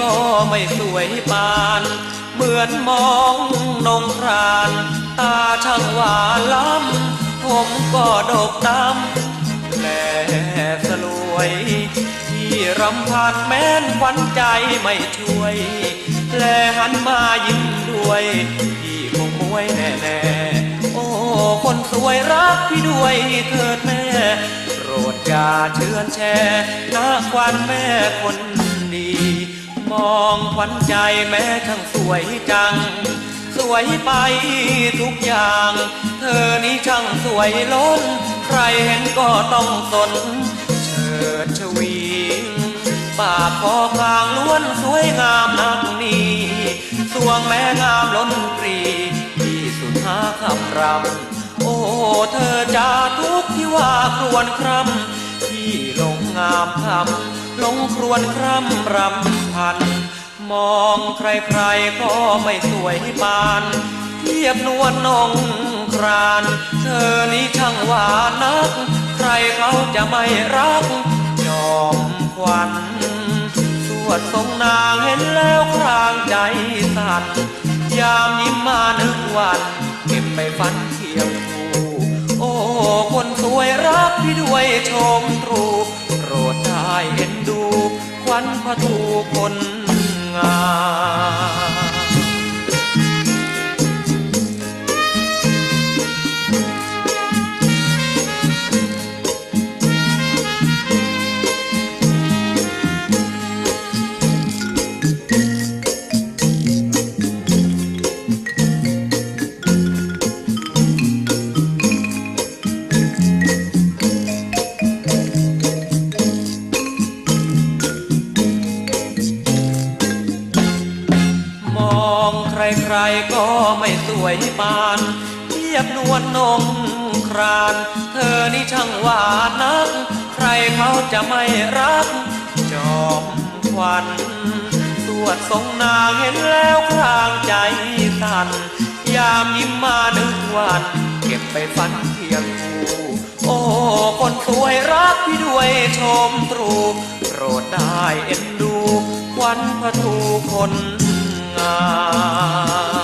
ก็ไม่สวยปาน เหมือนมองนงคราน ตาช่างหวานล้ำผมก็ดกดำแลสลวย ที่รำพันแม้นวัญใจไม่ช่วย แลหันมายิ้มด้วยพี่คงมวยแน่ๆโอ้คนสวยรักพี่ด้วยเถิดแม่โปรดอย่าเชื่อนแช่หน้าควันแม่คน มองขวัญใจแม่ช่างสวยจัง สวยไปทุกอย่าง เธอนี้ช่างสวยล้น ใครเห็นก็ต้องสน เชิดชวีปากคอคางล้วนสวยงามนักนี้สวงแม่งามล้นปรีที่สุดหาคำรำโอ้เธอจะทุกที่ว่าครวนครำที่ลงงามคำ ลงครวนคร่ำรำพัน มองใครๆก็ไม่สวยปานเทียบนวลนองคราน เธอนี้ช่างหวานนัก ใครเขาจะไม่รัก ยอมควันสวดทรงนางเห็นแล้วครางใจสั่นยามยิ้มมาหนึ่งวันเก็บไปฝันเทียวคู่โอ้ คนสวยรักพี่ด้วยชมตรู ควันพระทูคน ใครๆก็ไม่สวยปาน เทียบนวลนงคราน เธอนี่ช่างหวานนัก ใครเขาจะไม่รัก จอมควันสวดทรงนางเห็นแล้วครางใจสั่น ยามยิ้มมาหนึ่งวัน เก็บไปฝันเพียงคู่โอ้คนสวยรักพี่ด้วยชมตรูโปรดได้เอ็นดูควันพระทูคน Ah.